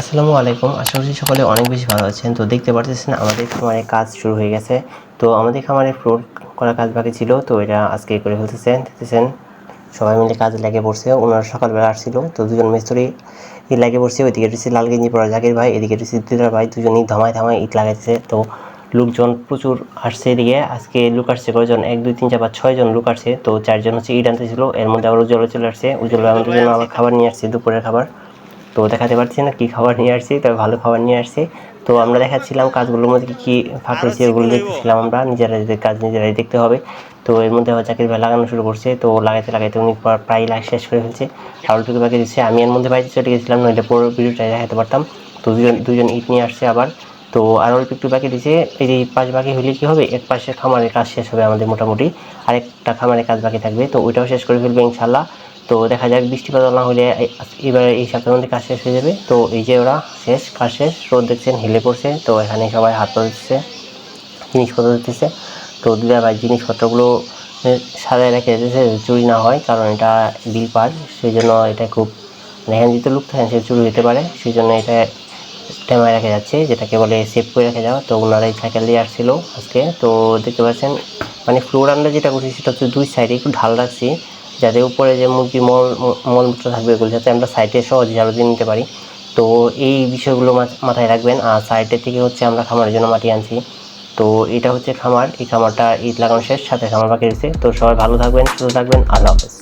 আসসালামু আলাইকুম। আশা করছি সকলে অনেক বেশি ভালো আছেন। তো দেখতে পারতেছেন আমাদের খামারে কাজ শুরু হয়ে গেছে। তো আমাদের খামারে ফ্লোর করা কাজ বাকি ছিল। তো এটা আজকে করে ফেলতেছেন, দেখতেছেন। সবাই মিলে কাজে লেগে পড়ছে। ওনারা সকালবেলা আসছিল। তো দুজন মিস্ত্রি ইট লাগিয়ে পড়ছে। ওইদিকে রয়েছে লাল গেঞ্জি পরা জাকির ভাই, এদিকে রয়েছে দিদার ভাই। দুজনই ধামায় ধামায় ইট লাগাইছে তো লোকজন প্রচুর আসছে এদিকে। আজকে লোক আসছে কয়জন? এক, দুই, তিন, চার, পাঁচ, ছয়জন লোক আসছে। তো চারজন হচ্ছে ইট আনতেছিল। এর মধ্যে আবার উজ্জ্বল চলে আসছে। উজ্জ্বল আমাদের জন্য আবার খাবার নিয়ে আসছে, দুপুরের খাবার। তো দেখাতে পারছি না কী খাবার নিয়ে আসছি তবে ভালো খাবার নিয়ে আসছি। তো আমরা দেখাচ্ছিলাম কাজগুলোর মধ্যে কী কী ফাঁক রয়েছে ওগুলো দেখতেছিলাম আমরা নিজেরাই যে কাজ নিজেরাই দেখতে হবে। তো এর মধ্যে আবার চাকরির ভাই লাগানো শুরু করছে তো লাগাইতে লাগাইতে উনি প্রায় লাগ শেষ করে ফেলছে। আরও বাকি দিচ্ছে? আমি এর মধ্যে বাইরে চলে গেছিলাম নইলে পুরো ভিডিওটা দেখাতে পারতাম। তো দুজন দুজন ইট নিয়ে আসছে আবার। তো আর অল্প একটু বাকি দিচ্ছে এই যে পাঁচ বাকি হলে কি হবে? এক পাশে খামারের কাজ শেষ হবে আমাদের মোটামুটি। আরেকটা খামারের কাজ বাকি থাকবে তো ওইটাও শেষ করে ফেলবে ইনশাল্লাহ। তো দেখা যাক বৃষ্টিপাত না হলে এবার এই সপ্তাহের মধ্যে কাজ শেষ হয়ে যাবে। তো এই যে ওরা শেষ, কাজ শেষ, রোদ দেখছেন, হেলে পড়ছে, তো এখানে সবাই হাত পা দিচ্ছে, জিনিসপত্র দিতেছে। তো দিদা ভাই জিনিসপত্রগুলো সাজায় রেখে দিতেছে চুরি না হয়, কারণ এটা বিল পার। সেই জন্য এটা খুব এখানে যেতে লোক থাকেন সে চুরি হতে পারে। সেই জন্য এটা টেমায় রাখা যাচ্ছে, যেটাকে বলে সেভ করে রেখে যাওয়া। তো ওনারা এই সাইকেল দিয়ে আসছিল আজকে। তো দেখতে পাচ্ছেন মানে ফ্লোর আমরা যেটা করছি সেটা হচ্ছে দুই সাইডে একটু ঢাল রাখছি। যাতে উপরে যে মুরগির মল, মলমূত্র থাকবে এগুলো, যাতে আমরা সাইটে সহজে ঝাড়ু দিয়ে নিতে পারি। তো এই বিষয়গুলো মাথায় রাখবেন। আর সাইটের থেকে হচ্ছে আমরা খামারের জন্য মাটি আনছি। তো এটা হচ্ছে খামার। এই খামারটা ঈদ লাগানো শেষ, সাথে খামার বাকি রয়েছে। তো সবাই ভালো থাকবেন, সুস্থ থাকবেন। আল্লাহ হাফেজ।